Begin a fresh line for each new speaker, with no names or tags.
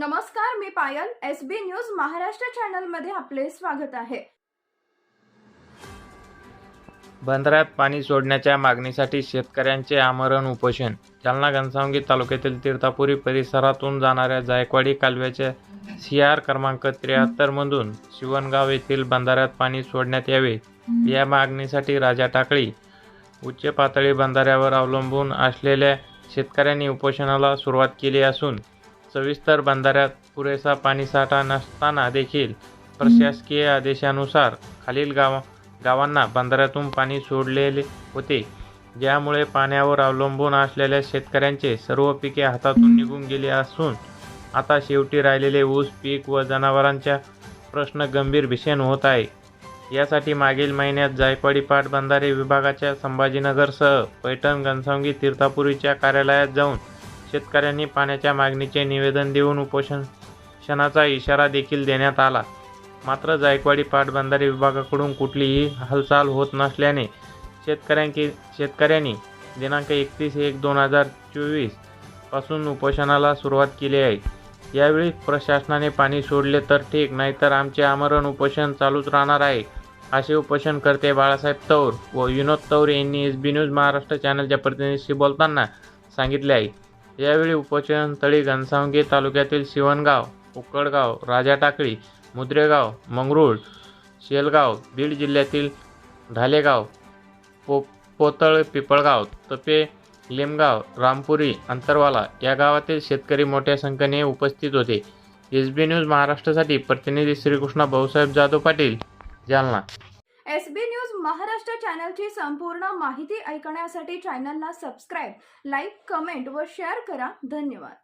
नमस्कार मी Payal. S B news Maharashtra चॅनलमध्ये आपले स्वागत आहे.
बंदरात पाणी सोडण्याच्या मागणीसाठी शेतकऱ्यांचे आमरण उपोषण. जालना घनसावंगी तालुक्यातील तीर्थापुरी परिसरातून जाणाऱ्या जायकवाडी कालव्याच्या सी आर क्रमांक त्र्याहत्तरमधून शिवणगाव येथील बंधाऱ्यात पाणी सोडण्यात यावे या मागणीसाठी राजा टाकळी उच्च पातळी बंधाऱ्यावर अवलंबून असलेल्या शेतकऱ्यांनी उपोषणाला सुरुवात केली असून सविस्तर बंधाऱ्यात पुरेसा पाणीसाठा नसताना देखील प्रशासकीय आदेशानुसार खालील गाव गावांना बंधाऱ्यातून पाणी सोडलेले होते ज्यामुळे पाण्यावर अवलंबून असलेल्या शेतकऱ्यांचे सर्व पिके हातातून निघून गेली असून आता शेवटी राहिलेले ऊस पीक व जनावरांच्या प्रश्न गंभीर भीषण होत आहे. यासाठी मागील महिन्यात जायकवाडी पाटबंधारे विभागाच्या संभाजीनगरसह पैठण घनसावंगी तीर्थापुरीच्या कार्यालयात जाऊन शेतकऱ्यांनी पाण्याच्या मागणीचे निवेदन देऊन उपोषणाचा इशारा देखील देण्यात आला. मात्र जायकवाडी पाटबंधारे विभागाकडून कुठलीही हालचाल होत नसल्याने शेतकऱ्यांकी शेतकऱ्यांनी दिनांक एकतीस एक दोन हजार चोवीसपासून उपोषणाला सुरुवात केली आहे. यावेळी प्रशासनाने पाणी सोडले तर ठीक नाहीतर आमचे आमरण उपोषण चालूच राहणार आहे असे उपोषणकर्ते बाळासाहेब तौर व विनोद तौर यांनी एस बी न्यूज महाराष्ट्र चॅनलच्या प्रतिनिधीशी बोलताना सांगितले आहे. यावेळी उपोषण तळी घनसावंगी तालुक्यातील शिवणगाव उक्कडगाव राजा टाकळी मुद्रेगाव मंगरूळ शेलगाव बीड जिल्ह्यातील ढालेगाव पो पोतळ पिपळगाव तपे लिमगाव रामपुरी अंतरवाला या गावातील शेतकरी मोठ्या संख्येने उपस्थित होते. एस बी न्यूज महाराष्ट्रासाठी प्रतिनिधी Shrikrishna Bhausaheb Jadhav Patil Jalna
S B news Maharashtra चॅनलची संपूर्ण माहिती ऐकण्यासाठी चॅनलला सबस्क्राईब लाईक कमेंट व शेअर करा. धन्यवाद.